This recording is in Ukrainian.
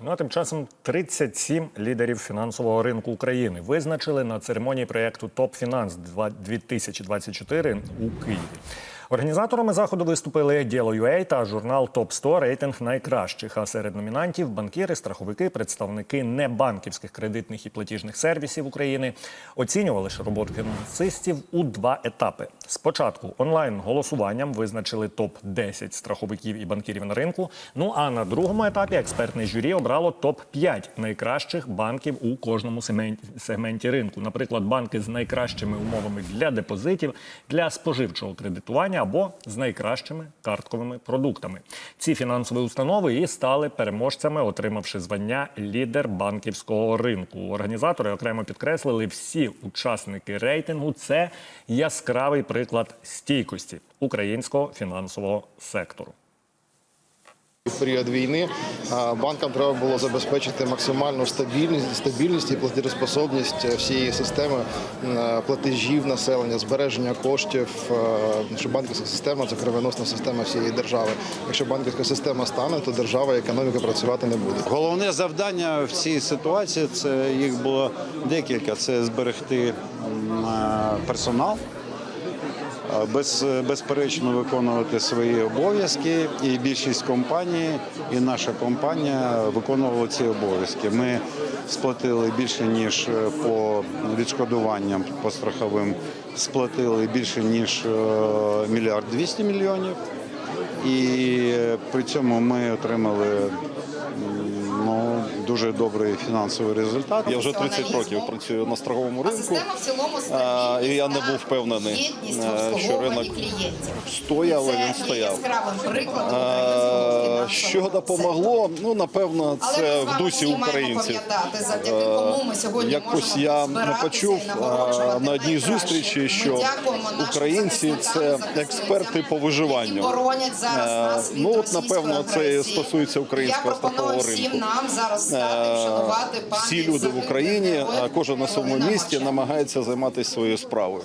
Ну а тим часом 37 лідерів фінансового ринку України визначили на церемонії проєкту ТОП Фінанс 2024 у Києві. Організаторами заходу виступили Діло.ua та журнал Топ 100 рейтинг найкращих. А серед номінантів банкіри, страховики, представники небанківських кредитних і платіжних сервісів України оцінювали ж роботу фінансистів у два етапи. Спочатку онлайн голосуванням визначили топ 10 страховиків і банкірів на ринку. Ну а на другому етапі експертне журі обрало топ 5 найкращих банків у кожному сегменті ринку. Наприклад, банки з найкращими умовами для депозитів, для споживчого кредитування або з найкращими картковими продуктами. Ці фінансові установи і стали переможцями, отримавши звання лідер банківського ринку. Організатори окремо підкреслили, всі учасники рейтингу це яскравий приклад стійкості українського фінансового сектору. В період війни банкам треба було забезпечити максимальну стабільність, стабільність і платежеспособність всієї системи платежів населення, збереження коштів. е, Що банківська система це кровоносна система всієї держави. Якщо банківська система стане, то держава і економіка працювати не буде. Головне завдання в цій ситуації це їх було декілька: це зберегти е, персонал. Е, Без, безперечно виконувати свої обов'язки, і більшість компаній, і наша компанія виконувала ці обов'язки. Ми сплатили більше ніж е, по відшкодуванням по страховим, сплатили більше ніж е, мільярд двісті мільйонів. І при цьому ми отримали ну, дуже добрий фінансовий результат. Я вже 30 років працюю на страховому А ринку. система в цілому А, і я не був впевнений, е, що ринок стояв, Це він стояв. прикладом Е, Що допомогло? Ну напевно, це в дусі українців. Якось я почув а, на одній зустрічі, що українці це експерти по виживанню. які зараз Е, нас ну, от, напевно, це стосується українського страхового ринку. Нам зараз стати, Е, вшанувати пам'ять Всі люди в Україні, кожен на своєму місті місці намагається займатися своєю справою.